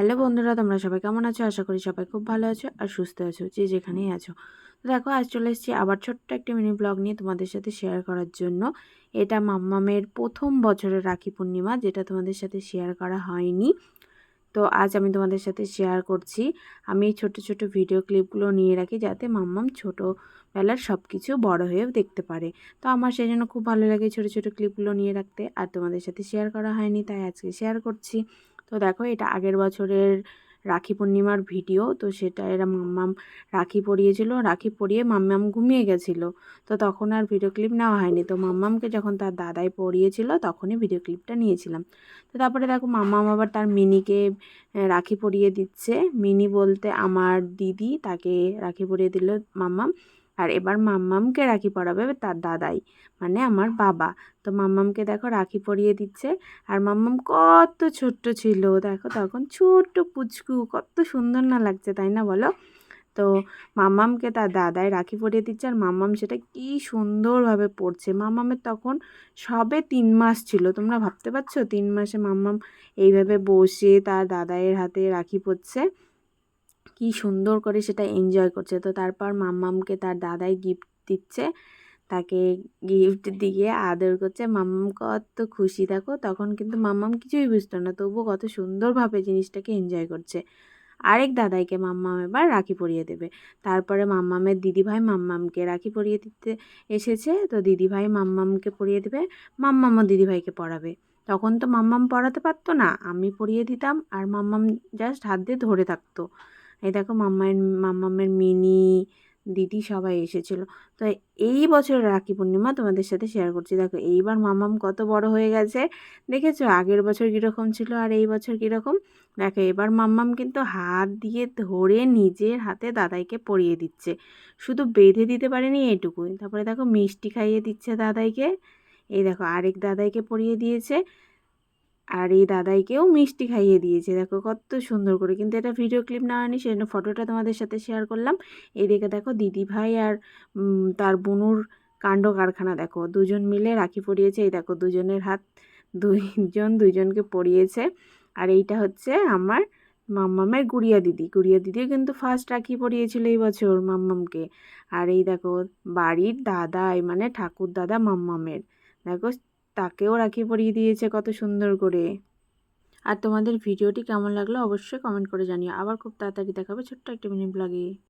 Hello বন্ধুরা, তোমরা সবাই কেমন আছো? আশা করি সবাই খুব ভালো আছো আর সুস্থ আছো, যে যেখানেই আছো। তো দেখো, আজ চলে এসেছি আবার ছোট্ট একটি মিনি ব্লগ নিয়ে তোমাদের সাথে শেয়ার করার জন্য। এটা মাম্মামের প্রথম বছরের রাখি পূর্ণিমা, যেটা তোমাদের সাথে শেয়ার করা হয়নি। তো আজ আমি তোমাদের সাথে শেয়ার করছি। আমি এই ছোটো ছোটো ভিডিও ক্লিপগুলো নিয়ে রাখি, যাতে মাম্মাম ছোটোবেলার সব কিছু বড় হয়েও দেখতে পারে। তো আমার সেই জন্য খুব ভালো লাগে ছোটো ছোটো ক্লিপগুলো নিয়ে রাখতে, আর তোমাদের সাথে শেয়ার করা হয়নি, তাই আজকে শেয়ার করছি। তো দেখো এটা আগের বছরের রাখি পূর্ণিমার ভিডিও, তো সেটা এরা মাম্মাম রাখি পরিয়েছিল, রাখি পরিয়ে মাম্মাম ঘুমিয়ে গেছিল। তো তখন আর ভিডিও ক্লিপ নেওয়া হয়নি। তো মাম্মামকে যখন তার দাদাই পরিয়েছিল, তখনই ভিডিও ক্লিপটা নিয়েছিলাম। তো তারপরে দেখো মাম্মাম আবার তার মিনিকে রাখি পরিয়ে দিচ্ছে। মিনি বলতে আমার দিদি, তাকে রাখি পরিয়ে দিল মাম্মাম আর এবার মাম্মামকে রাখি পরাবে তার দাদাই মানে আমার বাবা। তো মাম্মামকে দেখো রাখি পরিয়ে দিচ্ছে। আর মাম্মাম কত ছোট্ট ছিল, দেখো তখন ছোট্ট পুচকু, কত সুন্দর না লাগছে, তাই না বলো? তো মাম্মামকে তার দাদাই রাখি পরিয়ে দিচ্ছে। আর মাম্মাম সেটা কি সুন্দরভাবে পড়ছে মাম্মামের তখন সবে তিন মাস ছিল, তোমরা ভাবতে পারছ? তিন মাসে মাম্মাম এইভাবে বসে তার দাদাইয়ের হাতে রাখি পড়ছে কি সুন্দর করে সেটা এনজয় করছে। তো তারপর মাম্মামকে তার দাদাই গিফট দিচ্ছে। তাকে গিফট দিয়ে আদর করছে। মাম্মাম কত খুশি থাকো তখন কিন্তু মাম্মাম কিছুই বুঝতো না তবুও কত সুন্দরভাবে জিনিসটাকে এনজয় করছে। আরেক দাদাইকে মাম্মাম এবার রাখি পরিয়ে দেবে। তারপরে মাম্মামের দিদিভাই মাম্মামকে রাখি পরিয়ে দিতে এসেছে। তো দিদিভাই মাম্মামকে পরিয়ে দেবে, মাম্মামও দিদিভাইকে পড়াবে তখন তো মাম্মাম পড়াতে পারতো না। আমি পরিয়ে দিতাম আর মাম্মাম জাস্ট হাত দিয়ে ধরে থাকতো। এই দেখো মাম্মায়ের, মাম্মামের মিনি দিদি সবাই এসেছিল। তো এই বছর রাখি পূর্ণিমা তোমাদের সাথে শেয়ার করছি। দেখো এইবার মামাম কত বড় হয়ে গেছে। দেখেছ? আগের বছর কীরকম ছিল আর এই বছর কীরকম? দেখো এবার মাম্মাম কিন্তু হাত দিয়ে ধরে নিজের হাতে দাদাইকে পরিয়ে দিচ্ছে। শুধু বেঁধে দিতে পারেনি এটুকুই। তারপরে দেখো মিষ্টি খাইয়ে দিচ্ছে দাদাইকে। এই দেখো আরেক দাদাইকে পরিয়ে দিয়েছে। আর এই দাদাইকেও মিষ্টি খাইয়ে দিয়েছে। দেখো কত সুন্দর করে। কিন্তু এটা ভিডিও ক্লিপ না আনি সেজন্য ফটোটা তোমাদের সাথে শেয়ার করলাম। এদিকে দেখো দিদি ভাই আর তার বুনুর কাণ্ড কারখানা। দেখো দুজন মিলে রাখি পরিয়েছে। এই দেখো দুজনের হাত দুইজন দুইজনকে পরিয়েছে। আর এইটা হচ্ছে আমার মাম্মামের গুড়িয়া দিদি। গুড়িয়া দিদিও কিন্তু ফার্স্ট রাখি পরিয়েছিল এই বছর মাম্মামকে। আর এই দেখো বাড়ির দাদাই মানে ঠাকুর দাদা মাম্মামের। দেখো তাকেও রাখি পরিয়ে দিয়েছে কত সুন্দর করে। আর তোমাদের ভিডিওটি কেমন লাগল অবশ্যই কমেন্ট করে জানিও। আবার খুব তাড়াতাড়ি দেখাবে ছোট্ট একটা মিনিট ব্লগে